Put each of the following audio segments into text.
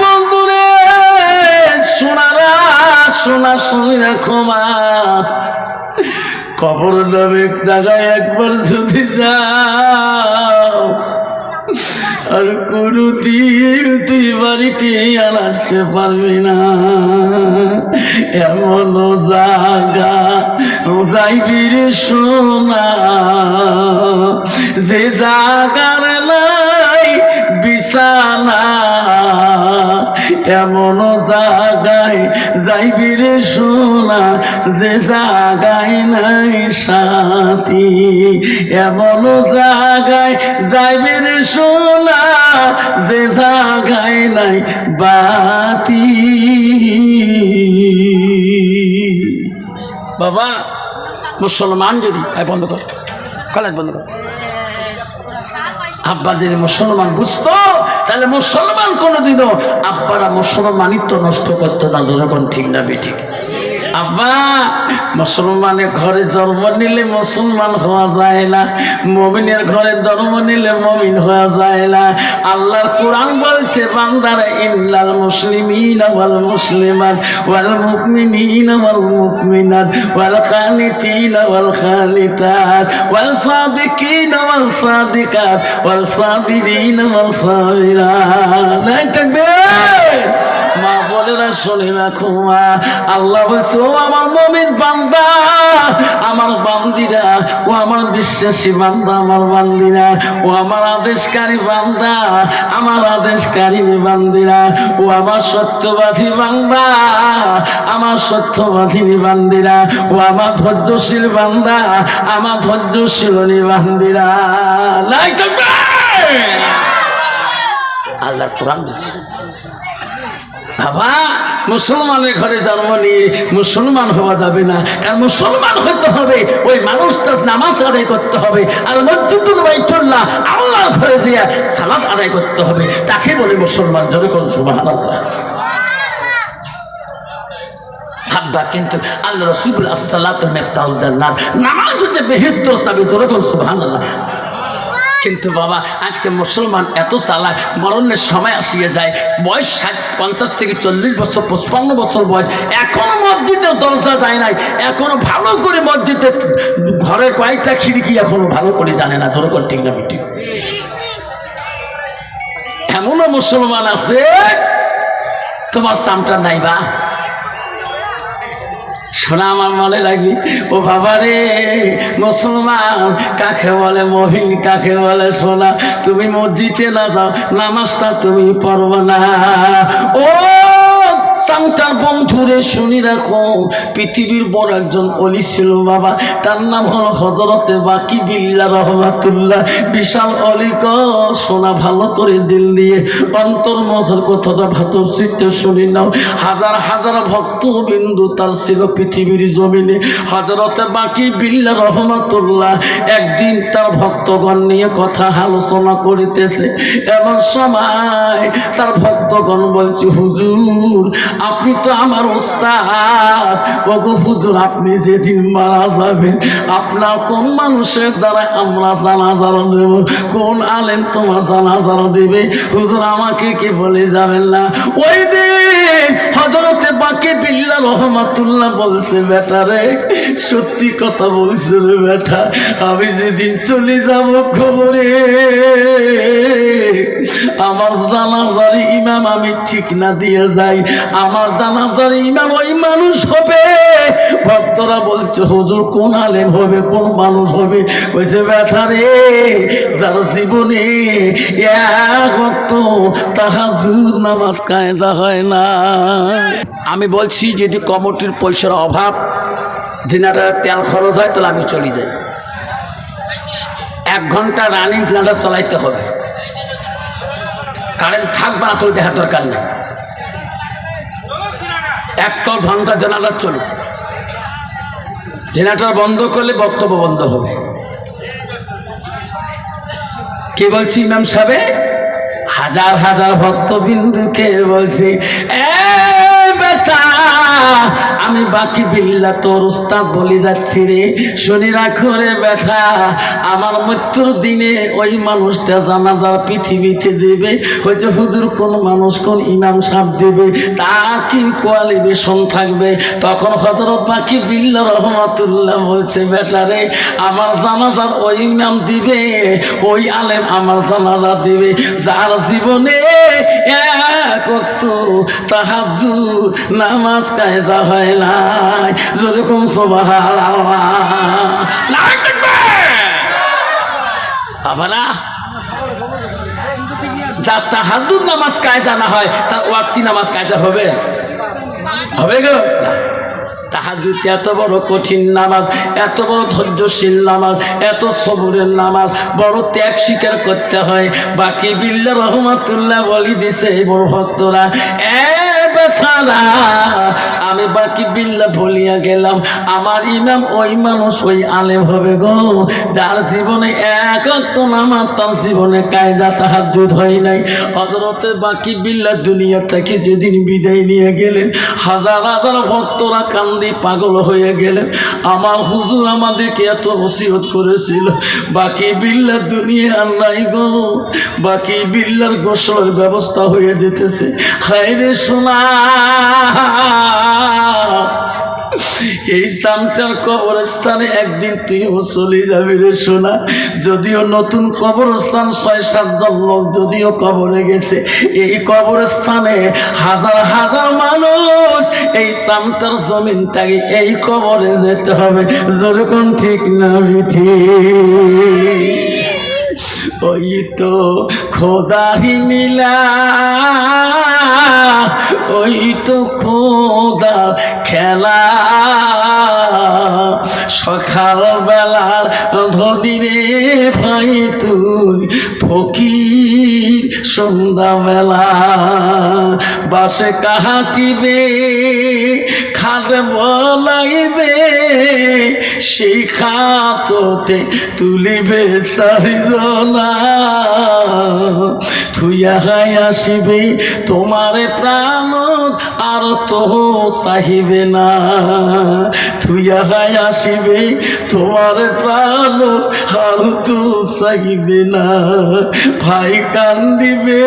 বন্ধুরে, সোনারা, সোনা শুনি কবর জায়গায় একবার যদি যাও, আর কোনো দিন তুই বাড়িতে আর আসতে পারবি না। এমন জাগা যাইবি রে সোনা, যে জাগার এমন জাগায় যাইবি রে সোনা, যে জাগায় নাই সাথী। এমন জাগায় যাইবি রে সোনা, যে জাগায় নাই বাতি। বাবা, মুসলমান যদি এই বন্ধ কর। কলেজ বন্ধ কর। আব্বা যদি মুসলমান বুঝতো তাহলে মুসলমান কোনোদিনও আব্বারা মুসলমানিত্ব নষ্ট করতো না যখন ঠিক না ঠিক আব্বা মুসলমানের ঘরে জন্ম নিলে মুসলমান হওয়া যায় না। মমিনের ঘরে জন্ম নিলে মমিন হওয়া যায় না। আল্লাহর কোরআন বলছে, বান্দারা ইল্লাল মুসলিমিন ওয়াল মুসলিমাত ওয়াল মুমিনিন ওয়াল মুমিনাত ওয়াল কানিতিন ওয়াল খানিতাত ওয়াল সাদিকিন ওয়াল সাদিকাত ওয়াল সাবিরিন ওয়াল সাবিরাত। নাই থাকবে? মা শুনে রাখো আল্লাহ বলছে, ও আমার মমিন বান্দা, আমার বান্দিরা, ও আমার বিশ্বাসী বান্দা, আমার বান্দিরা, ও আমার আদেশকারী বান্দা, আমার আদেশকারী বান্দিরা, ও আমার সত্যবাদী বান্দা, আমার সত্যবাদী বান্দিরা, ও আমার ধৈর্যশীল বান্দা, আমার ধৈর্যশীল বান্দিরা। লাই আল্লাহর কোরআন বলছে বাবা, মুসলমানের ঘরে জন্ম নিয়ে মুসলমান হওয়া যাবে না। কারণ মুসলমান হতে হবে, ওই মানুষটা নামাজ আদায় করতে হবে আর মসজিদুল বাইতুল্লাহ, আল্লাহর ঘরে দিয়ে সালাত আদায় করতে হবে। তাকে বলে মুসলমান, জোরে কোন সুবহানাল্লাহ। হাব্বা কিন্তু আল্লাহ রসুল আসসালাতু জান্নাত, নামাজ হচ্ছে বেহেশতের চাবি, জোরে কোন সুবহানাল্লাহ। কিন্তু বাবা, আজকে মুসলমান এত চালাক, মরণের সময় আসিয়ে যায়, বয়স ষাট, পঞ্চাশ থেকে চল্লিশ বছর, পঁচপান্ন বছর বয়স, এখনও মসজিদের দরজা যায় নাই, এখনও ভালো করে মসজিদে ঘরের কয়েকটা খিড়কি এখনও ভালো করে জানে না, ধরো ঠিক না বিটি এমনও মুসলমান আছে? তোমার চামটা নাই বা? শোনা আমার মনে লাগবে ও বাবা রে, মুসলমান, কাকে বলে মহিন, কাকে বলে সোনা? তুমি মসজিদে না যাও, নামাজটা তুমি পড়ব না। ও সান্তার বন্ধুরে শুনি রাখো, পৃথিবীর বড় একজন অলি ছিল বাবা। তার নাম হলো হজরতে বাকি বিল্লা রহমাতুল্লাহ। বিশাল অলিক সোনা ভালো করে দিল দিয়ে অন্তর মজর কথাটা ভাত শুনি নাও। হাজার হাজার ভক্ত বিন্দু তার ছিল পৃথিবীর জমিনে। হজরতে বাকি বিল্লা রহমাতুল্লাহ একদিন তার ভক্তগণ নিয়ে কথা আলোচনা করিতেছে। এমন সময় তার ভক্তগণ বলছে, হুজুর আপনি তো আমার ওস্তাদ। ওগো হুজুর, আপনি যেদিন মারা যাবেন, আপনার কোন মানুষের দ্বারা আমরা জানাজার দেব? কোন আলেম তোমার জানাজার দেবে? হুজুর, আমাকে কি বলে যাবেন না? ওই দিন হজরতে বাকি বিল্লা রহমাতুল্লাহ বলছে, বেটা রে, সত্যি কথা বলছে রে বেটা, আমি যেদিন চলে যাব খবরে আমার জানাজার ইমাম আমি ঠিক না দিয়ে যাই আমার জানাজার ইমাম ওই মানুষ হবে। ভক্তরা বলছে, হুজুর কোন আলেম হবে, কোন মানুষ হবে? বলছে, ব্যথা রে, যার জীবনে এক ভক্ত তাহাজুর নামাজ কায়দা হয় না। আমি বলছি, যদি কমিটির পয়সার অভাব দিনাটা তেল খরচ হয়, তাহলে আমি চলে যাই। এক ঘণ্টা রানিং জেনারেটর চালাইতে হবে। কারেন্ট থাকবে না তোর দেখার দরকার নেই। একটা ভাঙটা জানালা চলুক। জেনারেটর বন্ধ করলে বক্তব্য বন্ধ হবে। কে বলছি, ইমাম সাহেব? হাজার হাজার ভক্তবিন্দুকে বলছি, এ বেটা আমি বাকি বিল্লা তোর উস্তাদ বলি যাচ্ছি রে। শুনি রাখো রে ব্যথা আমার মৃত্যুর দিনে ওই মানুষটা জানাজার পৃথিবীতে দেবে। হয়তো হুজুর কোন মানুষ, কোন ইমাম সাহেব দেবে। তা কি কোয়ালিফিকেশন থাকবে? তখন হজরত বাকি বিল্লা রহমতুল্লাহ বলছে বেটারে আমার জানাজার ওই ইমাম দিবে, ওই আলেম আমার জানাজা দিবে। যার জীবনে এক তাহাজু নামাজ কায়দা হয় যেরকম তাহাদুর নামাজ কায়দা না হয়, তার ওয়াক্তি নামাজ কায়দা হবে। হবে গো? এত বড় কঠিন নামাজ, এত বড় ধৈর্যশীল নামাজ, এত সবুরের নামাজ, বড় ত্যাগ স্বীকার করতে হয়। বাকি বিল্লা রহমতুল্লাহ বলি দিছে বড় ভক্তরা। এ বেথারা আমি বাকি বিল্লা বলিয়া গেলাম। আমার ইমাম ওই মানুষ, ওই আলেম হবে গো। যার জীবনে এক অক্ত নামাজ, তার জীবনে কায়দা তাহার দুধ হয় নাই। হজরতে বাকি বিল্লা দুনিয়া থেকে যেদিন বিদায় নিয়ে গেলেন, হাজার হাজার ভক্তরা কান্দি পাগল হয়ে গেলেন। আমার হুজুর আমাদেরকে এত ওসিয়ত করেছিল, বাকি বিল্লার দুনিয়া নাই গো। বাকি বিল্লার গোসলের ব্যবস্থা হয়ে যেতেছে। হায় রে সোনা এই সামটার কবরস্থানে একদিন তুইও চলে যাবি রে সোনা। যদিও নতুন কবরস্থান ছয়, সাতজন লোক যদিও কবরে গেছে, এই কবরস্থানে হাজার হাজার মানুষ, এই সামটার জমিন তাকে এই কবরে যেতে হবে। যেরকম ঠিক না বিঠি ওই তো খোদাহি নীলা ওই তো খোদা খেলা। সকাল বেলার ধনী রে ভাই তুই ফকির সন্ধ্যাবেলা বাসে কাহাটিবে খাটে বলাইবে, সেই খাততে তুলিবে চারিজনা থুইয়া হাই আসিবে তোমারে প্রাণ আর তো চাহিবে না। থুইয়া হাই আসিবে, তোমার প্রাণ আর তো চাহিবে না। ভাই কান্দিবে,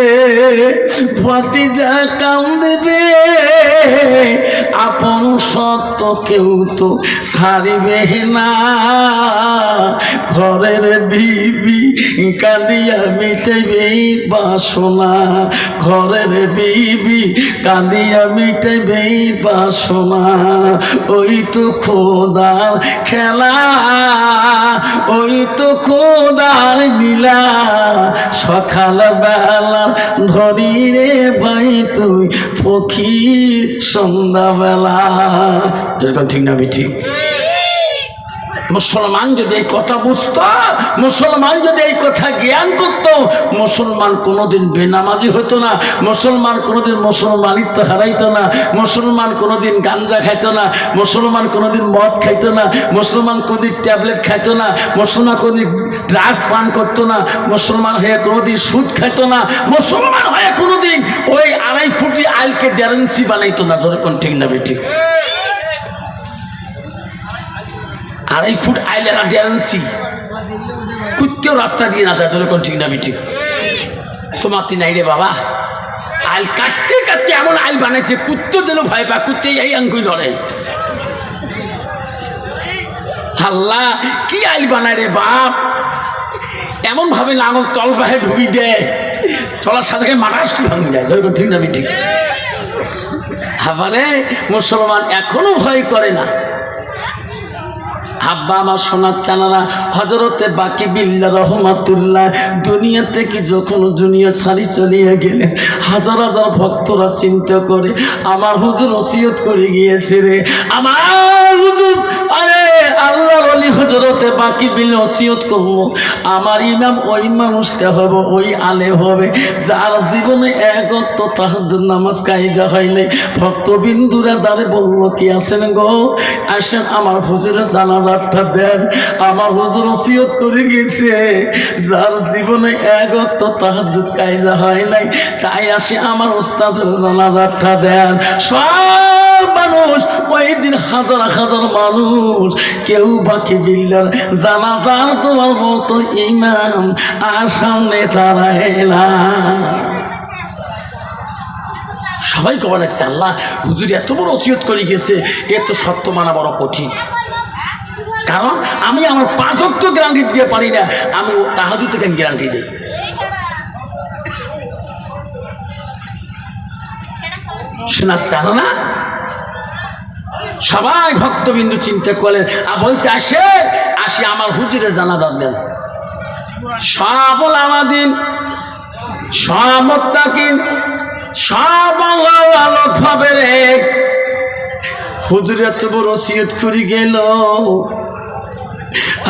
ভাতিজা কান্দিবে, আপন সত্য কেউ তো ছাড়িবে না। ঘরের বিবি কাঁদিয়া মিটেবে বাসনা, ঘরের বিবি কাঁদিয়া মিটেবে বাসনা। ওই তো খোদার খেলা, ওই তো খোদার মিলা। সকাল বেলা ধরি রে ভাই, তুই ফকির সন্ধ্যাবেলা। যেরকম ঠিক না, আমি ঠিক। মুসলমান যদি এই কথা বুঝত, মুসলমান যদি এই কথা জ্ঞান করত, মুসলমান কোনোদিন বেনামাজি হতো না, মুসলমান কোনোদিন মুসলমানিত্ব হারাইতো না, মুসলমান কোনোদিন গাঞ্জা খাইতো না, মুসলমান কোনোদিন মদ খাইতো না, মুসলমান কোনোদিন ট্যাবলেট খাইতো না, মুসলমান কোনোদিন ড্রাগস পান করতো না, মুসলমান হয়ে কোনোদিন সুদ খাইতো না, মুসলমান হয়ে কোনোদিন ওই আড়াই ফুটি আইলকে ড্যারেন্সি বানাইতো না যখন ঠিক না বেঠিক আড়াই ফুট আইলের ড্যারেন্সি কুত্তেও রাস্তা দিয়ে না যায় যখন ঠিক না ঠিক তোমার তিন নাই রে বাবা। আইল কাটতে কাটতে এমন আইল বানাইছে কুত্তো দিল ভয় পা কুত্তে এই আঙ্গুই ধরে। হাল্লা, কি আইল বানায় রে বাপ? এমন ভাবে লাঙল তল পাহে ঢুকি দেয় চলার সাথে মারাস কি ভাঙি যায় যখন ঠিক না ঠিক আবারে মুসলমান এখনও ভয় করে না। আব্বা, আমার সোনার চানারা হজরতে বাকি বিল্লা রহমাতুল্লাহ দুনিয়া থেকে যখন দুনিয়া ছাড়ি চলিয়ে গেলে? হাজার হাজার ভক্তরা চিন্তা করে, আমার হুজুর ওসিয়ত করে গিয়েছে রে। আমার হুজুর, আরে আল্লাহ অলি হজরতে বাকি বিল্লা ওসিয়ত করব। আমার ইমাম ওই মানুষটা হবে, ওই আলে হবে, যার জীবনে একত্র তাহাজুদ নামাজ কাহিদা হয়নি ভক্তবিন্দুরা দ্বারে বলল, কি আছেন গো? আসেন আমার হুজুরে জানাজারটা দেন। আমার হুজুর ওসিয়ত করে গেছে। যার জীবনে একত্র তাহাজুদ কাহিদা হয় নাই, তাই আসে আমার ওস্তাদের জানাজারটা দেন। সব মানুষ ওই দিন হাজার হাজার মানুষ, কেউ বাকি বিল্লার জানা যান তোমার মতো ইমাম আর সামনে তারা সবাই কবার লাগছে আল্লাহ হুজুর এত বড় ওসিয়ত করে গেছে এর তো সত্য মানা বড় কঠিন। কারণ আমি আমার পাঁচত্ব গ্যারান্টি দিতে পারি না, আমি তাহাজু থেকে গ্যারান্টি দিই। শোনা চাল না? সবাই ভক্তবিন্দু চিন্তা করলেন, আর বলছে, আসে, আসি, আমার হুজুরে জানাজার দেন সবল আমাদিন সব আল্লাহ আলোক হবে রে। হুজুর তবু বড় সিয়ত করি গেল।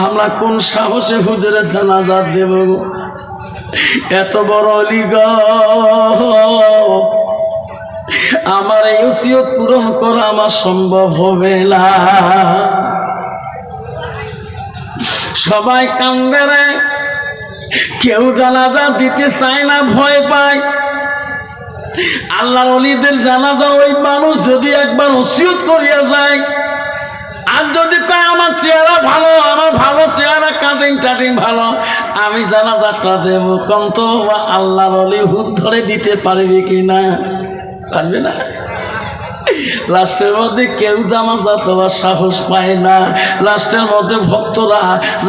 আমরা কোন সাহসে হুজুরের জানাজা দেব? এত বড় অলিগ আমার এই ওসিয়ত পূরণ করা আমার সম্ভব হবে না। সবাই কান্দে কেউ জানাজা দিতে চায় না, ভয় পায়। আল্লাহর অলিদের জানাজা, ওই মানুষ যদি একবার ওসিয়ত করিয়া যায় আর যদি কয়, আমার চেহারা ভালো, আমার ভালো চেহারা, কাটিং টাটিং ভালো, আমি জানা জানাজাটা দেবো, কন্ত আল্লাহর অলি হুজ ধরে দিতে পারবে কি না? পারবে না? লাস্টের মধ্যে কেউ জানাজা দেওয়ার সাহস পায় না। লাস্টের মধ্যে ভক্তরা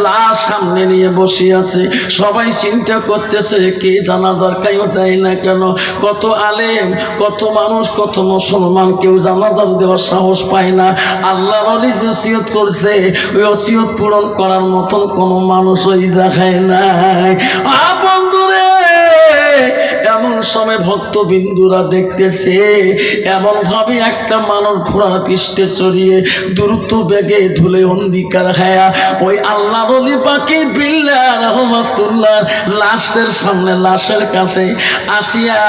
লাশ সামনে নিয়ে বসে আছে। সবাই চিন্তা করতেছে, কে জানাজার কেউ দেয় না কেন? কত আলেম, কত মানুষ, কত মুসলমান, কেউ জানাজার দেওয়ার সাহস পায় না। আল্লাহর অলি যে ওসিয়ত করছে, ওই ওসিয়ত পূরণ করার মতন কোনো মানুষ ওই জায়গায় নাই বন্ধুরে এমন সময় ভক্তবিন্দুরা দেখতেছে, এমন ভাবে একটা মানুষ ঘোড়ার পৃষ্ঠে চড়িয়ে দ্রুত বেগে ধুলে অন্ধিকার হায়া ওই আল্লাহ বলি পাখি বিল্লা রহমতুল্লাহ লাশের সামনে, লাশের কাছে আসিয়া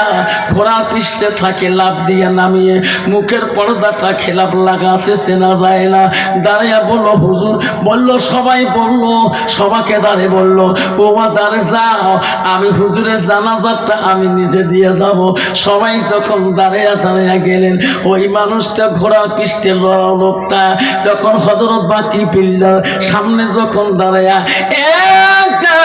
ঘোড়ার পৃষ্ঠে থাকে লাভ দিয়ে নামিয়ে মুখের পর্দাটা খেলাপ লাগা আছে, চেনা যায় না। দাঁড়িয়ে বলল, হুজুর, বলল, সবাই বলল, সবাকে দাঁড়িয়ে বলল, ওমা দাঁড়ে যাও, আমি হুজুরের জানাজারটা আমি নিজে দিয়ে যাব। সবাই যখন দাঁড়িয়ে দাঁড়িয়ে গেলেন, ওই মানুষটা ঘোড়ার পৃষ্ঠে লড়া লোকটা যখন হজরত বাকি পিল্লার সামনে যখন দাঁড়ায়া একটা,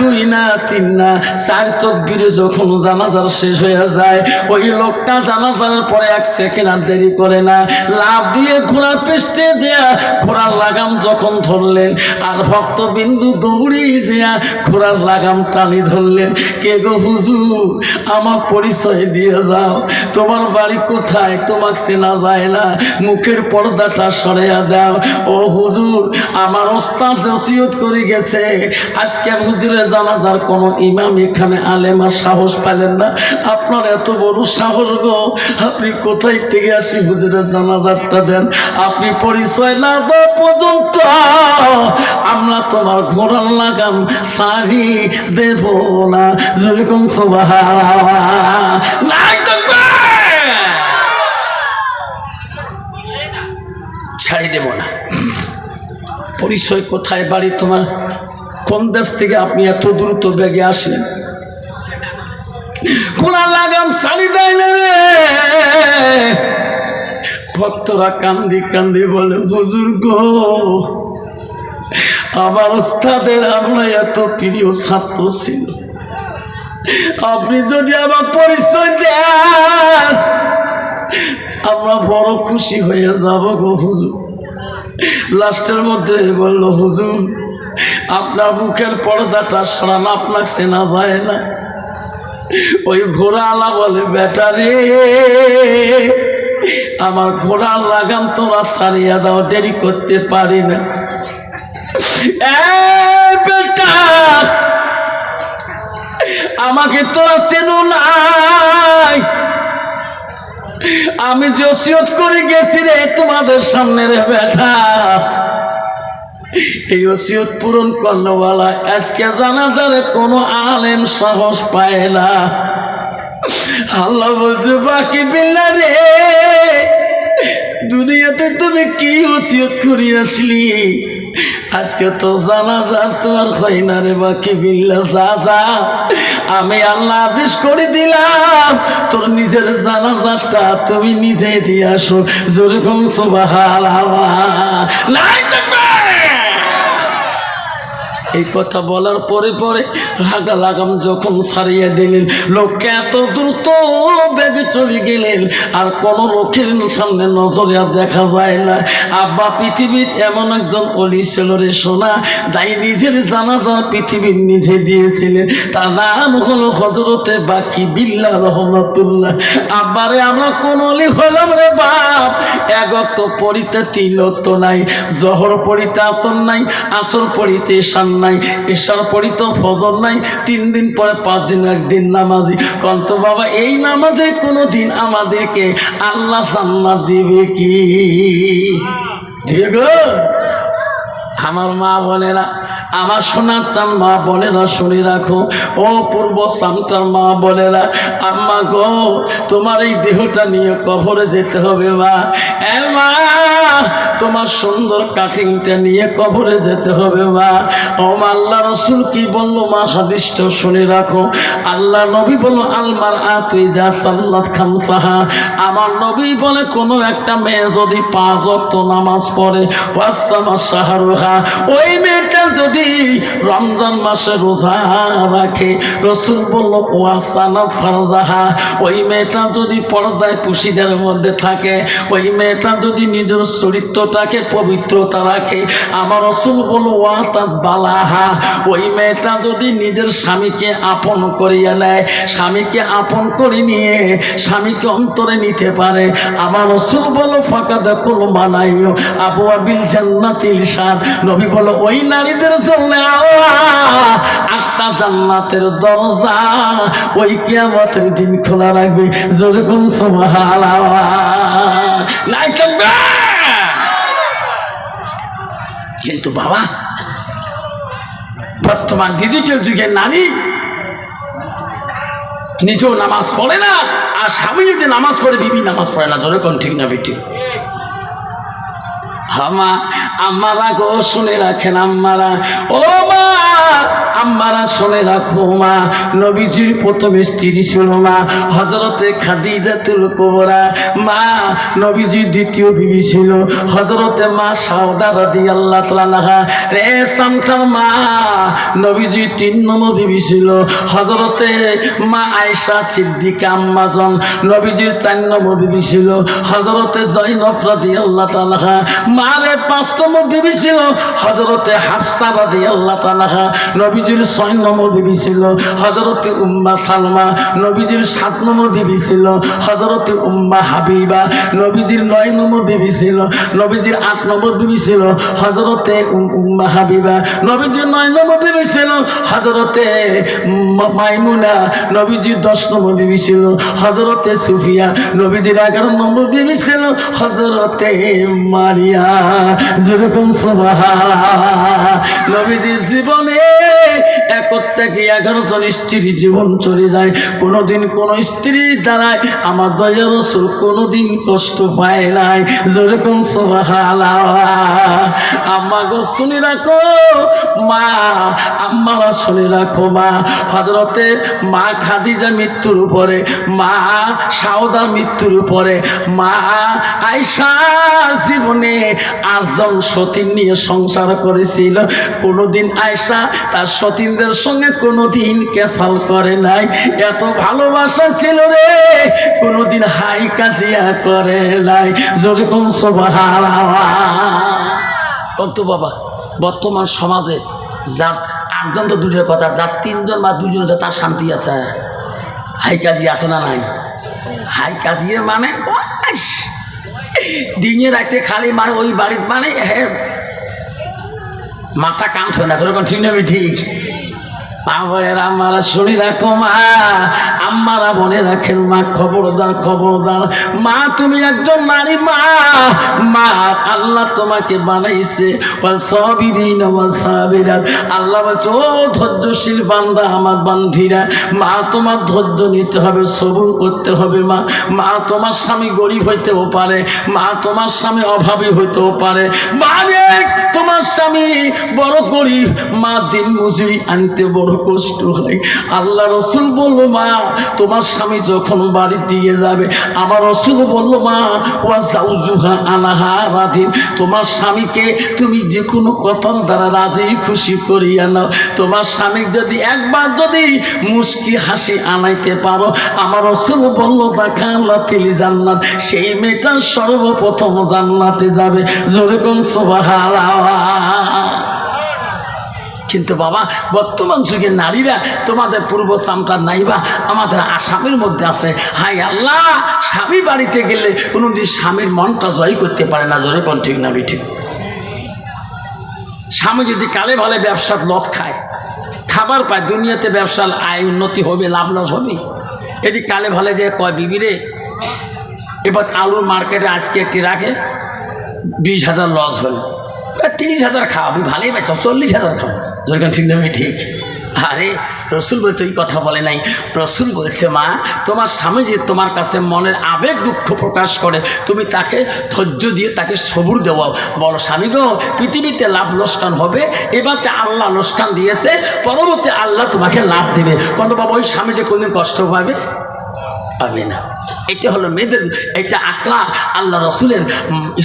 দুই না, তিন না, চার তকবিরে যখন জানাজার শেষ হয়ে যায়, ওই লোকটা জানাজার পরে এক সেকেন্ড আর দেরি করে না। লাভ দিয়ে ঘোড়ার পেস্টে দেয়া ঘোড়ার লাগাম যখন ধরলেন আর ভক্তবিন্দু দৌড়িয়ে দেয়া ঘোড়ার লাগাম টানি ধরলেন। কে গো হুজুর? আমার পরিচয় দিয়ে যাও। তোমার বাড়ি কোথায়? তোমাকে চেনা যায় না। মুখের পর্দাটা সরাইয়া দাও। ও হুজুর, আমার ওস্তাদ জসিয়ত করে গেছে। আজকে হুজুরের জানাজার কোনো ইমাম এখানে আলেমার সাহস পাইলেন না। আপনার এত বড় সাহস গো। আপনি কোথায় থেকে আসি হুজুরের জানাজারটা দেন? আপনি পরিচয় না দেওয়া পর্যন্ত। আমরা তোমার ঘোড়ার লাগাম সারি দেব না। যেরকম সোভা ছাড়ি দেব না। পরিচয় কোথায়, বাড়ি তোমার? কোন দেশ থেকে আপনি এত দ্রুত বেগে আসলেন? কোনা লাগাম শাড়ি দেয় না ভক্তরা কান্দি কান্দি বলে, বুজুর্গ, আমার ওস্তাদের আমরা এত প্রিয় ছাত্র ছিল। আপনি যদি আমার পরিচয় দেন, আমরা বড় খুশি হয়ে যাব গো হুজুর। লাস্টের মধ্যে বলল, হুজুর, আপনার মুখের পর্দাটা সরান, আপনার চেনা যায় না। ওই ঘোড়া আলা বলে ব্যাটারি আমার ঘোড়ার লাগাম তোরা সারিয়া দাও, দেরি করতে পারি না। বেটা আমাকে তোরা চেনো নাই। আমি জসিয়ত করে গেছি রে, তোমাদের সামনে রে বেটা এই ওসিয়ত পূরণ করনেওয়ালা আজকে জানা যাবে কোনো আলেম সাহস পায় না। আল্লাহ বলছে, বাকি বিল্লা রে, দুনিয়াতে তুমি কি ওসিয়ত করে আসলি? আজকে তো জানাজার তোমার হয় না রে বাকি বিল্লা যা আমি আল্লাহ আদেশ করে দিলাম, তোর নিজের জানাজারটা তুমি নিজে দিয়ে আসো। যেরকম সুবাহ নাই এই কথা বলার পরে পরে লাগা লাগাম যখন সারিয়ে দিলেন, লোককে এত দ্রুত বেগে চলে গেলেন, আর কোনো লোকের সামনে নজরে আর দেখা যায় না। আব্বা, পৃথিবীর এমন একজন অলি ছিল রে সোনা, যাই নিজের জানাজা পৃথিবীর নিজে দিয়েছিলেন। তার নাম হলো হজরতে বাকি বিল্লা রহমতুল্লাহ। আব্বারে আমরা কোন অলি হলাম রে বাপ। অক্ত পড়িতে অক্ত নাই, জহর পড়িতে আসর নাই, আসর পড়িতে ঈশান নাই ঈশার পড়িতে ফজর নাই তিন দিন পরে পাঁচ দিন একদিন নামাজি। কন্ত বাবা এই নামাজে কোনো দিন আমাদেরকে আল্লাহ সান্নাত দিবে কি? ঠিক আমার মা বোনেরা আমার সোনার চান মা বোনেরা শুনে রাখো। ও পূর্ব সামটার মা বোনেরা, আম্মা গো, তোমার এই দেহটা নিয়ে কবরে যেতে হবে মা। তোমার সুন্দর কাটিংটা নিয়ে কবরে যেতে হবে মা। ও মা, আল্লাহ রসুল কি বলল মা? হাদিসটা শুনে রাখো। আল্লাহ নবী বলল আলমার আ তুই যা সাল্লাত খামসাহা আমার নবী বলে, কোনো একটা মেয়ে যদি পাঁচ অক্ত নামাজ পড়ে ওয়াসামা সাহারুহা, ওই মেয়েটা যদি রমজান মাসে রোজা রাখে। রসুল বলল ওয়াসানা ফারজাহা, ওই মেয়েটা যদি পর্দায় পুশিদের মধ্যে থাকে, ওই মেয়েটা যদি নিজের চরিত্রটাকে পবিত্রতা রাখে, আমার রসুল বলল ওয়াতাত বালাহা, ওই মেয়েটা যদি নিজের স্বামীকে আপন করিয়া নেয়, স্বামীকে আপন করে নিয়ে স্বামীকে অন্তরে নিতে পারে, আমার রসুল বলো ফাঁকা দেখল মানাইও আবু আবিল জান্নাতিল সাদ নবী বলো ওই নারীদের আল্লাহ আটটা জান্নাতের দরজা ওই দিন খোলা রাখবে। যেরকম কিন্তু বাবা, বর্তমান ডিজিটাল যুগে নারী নিজেও নামাজ পড়ে না, আর স্বামী যদি নামাজ পড়ে, বিবি নামাজ পড়ে না। জোরে কোন ঠিক না বেটি হামা আম্মারা গো শুনে রাখেন আম্মারা। ও মা আম্মারা শুনে রাখো মা, নবীজির প্রথম স্ত্রী ছিল মা হজরতে খাদিজাতুল কোবরা। মা, নবীজির দ্বিতীয় বিবি ছিল হজরতে মা সাউদা রাদি আল্লাহ তালাহা রে সামটার মা নবীজি তিন নম্বর বিবি ছিল হজরতে মা আয়সা সিদ্দিকা আম্মাজন, নবীজির চার নম্বর বিবি ছিল হজরতে জৈনব রাদি আল্লাহ তালাহা মারে পাঁচ নম্বর বিবি ছিল হজরতে হাফসা রাদি আল্লাহ তালাহা নবীজির ছয় নম্বর বিবি ছিল হজরতে উম্মা সালমা, নবীজির সাত নম্বর বিবি ছিল হজরতে উম্মা হাবিবা, নবীজির নয় নম্বর বিবি ছিল, নবীজির আট নম্বর বিবি ছিল হজরতে উম- উম্মা হাবিবা, নবীজির নয় নম্বর বিবি ছিল হজরতে মাইমুনা, নবীজির দশ নম্বর বিবি ছিল হজরতে সুফিয়া, নবীজির এগারো নম্বর বিবি ছিল হজরতে মারিয়া। যেরকম সভা নবীজির জীবনে দিয়ে থেকে এগারো জন স্ত্রী জীবন চলে যায়। কোনোদিন কোনো স্ত্রী দ্বারায় আমার দয়া রসুল কোনোদিন কষ্ট পায় নাই। যেরকম আম্মা গো শুনে রাখো, মা, আম্মারা শুনে রাখো, মা। হজরতে মা খাদিজা মৃত্যুর উপরে, মা সাউদা মৃত্যুর উপরে, মা আয়সা জীবনে আটজন সতীন নিয়ে সংসার করেছিল। কোনোদিন আয়সা তার সতীনদের সঙ্গে কোনোদিন কেসাল করে নাই। এত ভালোবাসা ছিল রে, কোনোদিন হাই কাজিয়া করে নাই। যেরকম সবাহারা কত বাবা, বর্তমান সমাজে যার আটজন তো দূরের কথা, যার তিনজন বা দুজন তার শান্তি আছে, হাই কাজি আছে না নাই? হাই কাজিয়ে মানে। দিনে রাখতে খালি মানে ওই বাড়ির মানে হে, মাথা কান্ত হয় না তোর ঠিক নেবে ঠিক? আমার শুনি রাখো মা আম্মারা মনে রাখেন মা, খবরদার খবরদার। মা, তুমি একজন নারী, মা। মা, আল্লাহ তোমাকে বানাইছে। আল্লাহ বলছে, ও ধৈর্যশীল বান্দা, আমার বান্ধিরা মা, তোমার ধৈর্য নিতে হবে, সবুর করতে হবে, মা। মা, তোমার স্বামী গরিব হইতেও পারে। মা, তোমার স্বামী অভাবী হইতেও পারে। মা তোমার স্বামী বড় গরিব। মা দিন মজুরি আনতে বড় কষ্ট হয়। আল্লাহ রসুল বলল, মা তোমার স্বামী যখন বাড়ি দিয়ে যাবে, আমার রসুল বলল, মা ওয়া জাউজুহা আনাহা রাধিন। তোমার স্বামীকে তুমি যে কোনো কথার দ্বারা রাজি খুশি করিয়া নাও। তোমার স্বামী যদি একবার যদি মুস্কি হাসি আনাইতে পারো, আমার রসুল বলল দেখা আল্লাহ তিলি জান্নাত, সেই মেয়েটা সর্বপ্রথম জান্নাতে যাবে। জোরে কোন সোবাহারা কিন্তু বাবা, বর্তমান যুগের নারীরা তোমাদের পূর্ব সামটার নাইবা আমাদের আসামের মধ্যে আছে। হাই আল্লাহ, স্বামী বাড়িতে গেলে কোনোদিন স্বামীর মনটা জয় করতে পারে না, জোরে কোন ঠিক না ঠিক স্বামী যদি কালে ভালে ব্যবসার লস খায়, খাবার পায়, দুনিয়াতে ব্যবসার আয় উন্নতি হবে, লাভ লস হবে। এদি কালে ভালে যে কয় বিবিরে এবার আলুর মার্কেটে আজকে একটি রাখে বিশ হাজার লস হল। তিরিশ হাজার খাওয়াবি ভালোই বেচো চল্লিশ হাজার খাও। যেরকম ঠিক নামে ঠিক। আরে, রসুল বলছে, ওই কথা বলে নাই। রসুল বলছে, মা, তোমার স্বামী যে তোমার কাছে মনের আবেগ দুঃখ প্রকাশ করে, তুমি তাকে ধৈর্য দিয়ে তাকে সবুর দেওয়াও বলো, স্বামী গো, পৃথিবীতে লাভ লোসকান হবে এবারতে আল্লাহ লোসকান দিয়েছে, পরবর্তী আল্লাহ তোমাকে লাভ দেবে। কিন্তু বাবা, ওই স্বামীটা কোনদিন কষ্ট পাবে? পাবে না। এটা হলো মেয়েদের, এটা আকলা আল্লাহ রসুলের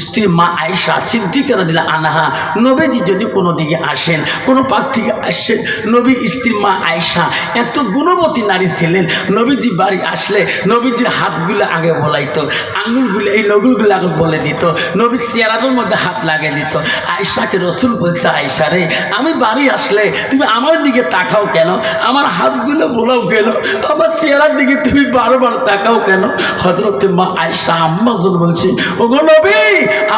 স্ত্রী মা আয়সা সিদ্দিকেরা দিলা আনাহা, নবীজি যদি কোনো দিকে আসেন, কোনো পাক থেকে আসেন, নবীর স্ত্রী মা আয়সা এত গুণবতী নারী ছিলেন, নবীজি বাড়ি আসলে নবীজির হাতগুলো আগে বলাইতো, আঙুলগুলো, এই নগুলগুলো আগে বলে দিত, নবীর চেয়ারাটার মধ্যে হাত লাগিয়ে দিত। আয়সাকে রসুল বলছে আয়সা রে, আমি বাড়ি আসলে তুমি আমার দিকে তাকাও কেন? আমার হাতগুলো বলাও কেন? আমার চেহারার দিকে তুমি বারবার তাকাও কেন? হজরতে মা আয়সা আম্মাজন বলছি, ওগো নবী,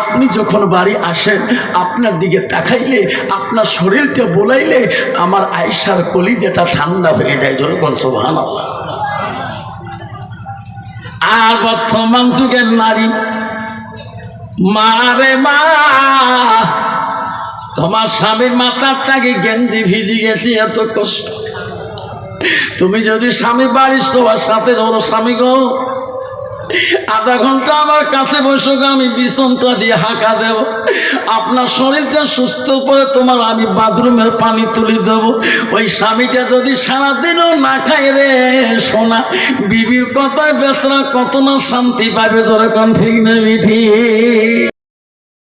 আপনি যখন বাড়ি আসেন, আপনার দিকে তাকাইলে, আপনার শরীরটা বোলাইলে, আমার আয়সার কলি যেটা ঠান্ডা হয়ে যায় যেরকম সোভান আর বর্তমান যুগের নারী মারে মা, তোমার স্বামীর মাথার তাকে গেঞ্জি ভিজি গেছে, এত কষ্ট। তুমি যদি স্বামী বাড়ির তোমার সাথে ধরো, স্বামী গো আধা ঘণ্টা আমার কাছে বসে আমি বিছনটা দিয়ে হাঁকা দেব। আপনার শরীরটা সুস্থ করে তোমার আমি বাথরুমের পানি তুলে দেব। ওই স্বামীটা যদি সারাদিনও না খায় রে সোনা, বিবির কথায় বেচরা কত না শান্তি পাবে কোন ঠিক না ঠিক